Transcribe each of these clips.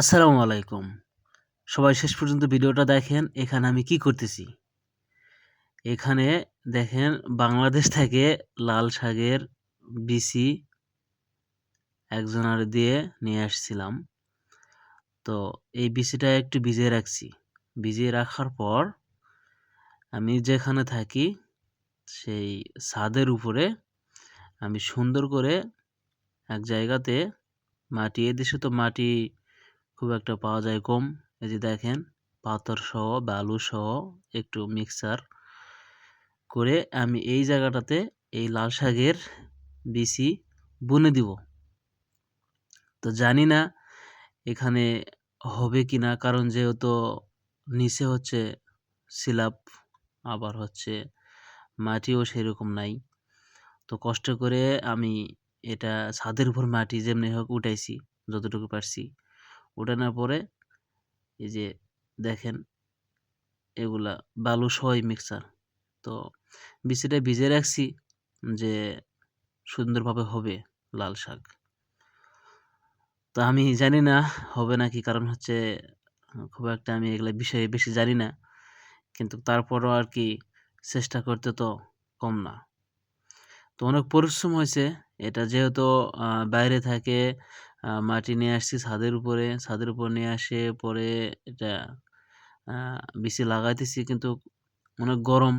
আসসালামু আলাইকুম। সবাই শেষ পর্যন্ত ভিডিওটা দেখেন, এখানে আমি কি করতেছি? এখানে দেখেন বাংলাদেশ থেকে লাল শাকের বিসি একজনের দিয়ে নিয়ে আসছিলাম। তো এই বিসিটা একটু ভিজিয়ে রাখছি। ভিজিয়ে রাখার পর আমি যেখানে থাকি, সেই ছাদের উপরে আমি সুন্দর করে এক জায়গাতে মাটি এদেশে তো মাটি খুব একটা পাওয়া যায় কম। এই যে দেখেন, পাথর সহ, বালু সহ একটু মিক্সার করে আমি এই জায়গাটাতে এই লাল শাকের বিচি বুনে দিব। তো জানি না এখানে হবে কি না কারণ যেহেতু নিচে হচ্ছে সিলাপ, আবার হচ্ছে মাটিও সেরকম নাই। তো কষ্ট করে আমি এটা ছাদের উপর মাটি যেমনি হোক উঠাইছি, যতটুকু পারছি। ওঠানোর পরে এই যে দেখেন এগুলা বালু সহই মিক্সার তো বিচিটা ভিজে রাখছি যে সুন্দরভাবে হবে লাল শাক। তো আমি জানি না হবে নাকি কারণ হচ্ছে খুব একটা আমি এগুলো বিষয়ে বেশি জানি না। কিন্তু তারপরও আর কি চেষ্টা করতে তো কম না। তো অনেক পরিশ্রম হয়েছে। এটা যেহেতু বাইরে থাকে মাটি নিয়ে আসছি ছাদের উপরে। ছাদের উপর নিয়ে আসে, পরে এটা বিচি লাগাইতেছি কিন্তু অনেক গরম।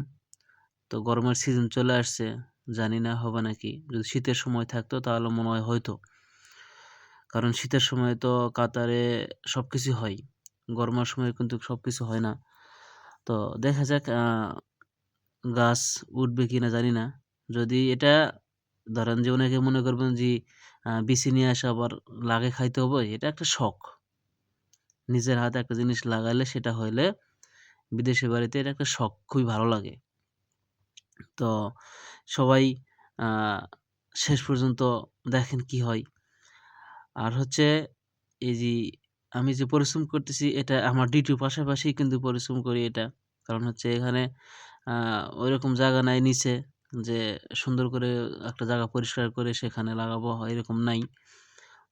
তো গরমের সিজন চলে আসছে, জানি না হবে নাকি। যদি শীতের সময় থাকতো তাহলে মনে হয় হয়তো। কারণ শীতের সময় তো কাতারে সব কিছু হয়। গরমের সময় কিন্তু সব কিছু হয় না। তো দেখা যাক গাছ উঠবে কি না জানি না। যদি এটা ধরেন যে অনেকে মনে করবেন যে বিচি নিয়ে আসা আবার লাগে খাইতে হবে, এটা একটা শখ। নিজের হাতে একটা জিনিস লাগাইলে সেটা হইলে বিদেশি বাড়িতে এটা একটা শখ, খুবই ভালো লাগে। তো সবাই শেষ পর্যন্ত দেখেন কি হয়। আর হচ্ছে এই যে, আমি যে পরিশ্রম করতেছি এটা আমার ডিউটির পাশাপাশি কিন্তু পরিশ্রম করি এটা। কারণ হচ্ছে এখানে ওইরকম জায়গা নাই নিচে। যে সুন্দর করে একটা জায়গা পরিষ্কার করে সেখানে লাগাবো হয় এরকম নাই।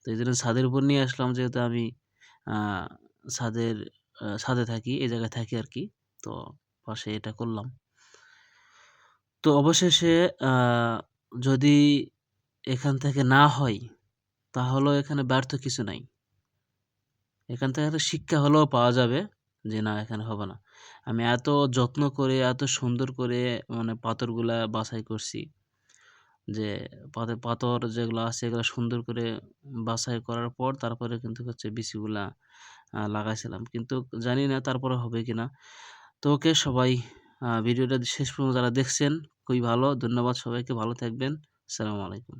তো এই জন্য ছাদের উপর নিয়ে আসলাম যেহেতু আমি ছাদের ছাদে থাকি, এই জায়গায় থাকি আর কি তো পাশে এটা করলাম। তো অবশেষে যদি এখান থেকে না হয়, তাহলেও এখানে ব্যর্থ কিছু নাই। এখান থেকে একটা শিক্ষা হলেও পাওয়া যাবে। যে, না, এখানে হবে না। আমি এত যত্ন করে, এত সুন্দর করে মানে পাথরগুলা বাছাই করছি যে পাথর পাথর যেগুলো আছে এগুলো সুন্দর করে বাছাই করার পর তারপরে কিন্তু হচ্ছে বিচিগুলা লাগাইছিলাম। কিন্তু জানি না তারপরে হবে কি না তো ওকে সবাই ভিডিওটা শেষ পর্যন্ত যারা দেখছেন, খুবই ভালো। ধন্যবাদ সবাইকে। ভালো থাকবেন। আসসালামু আলাইকুম।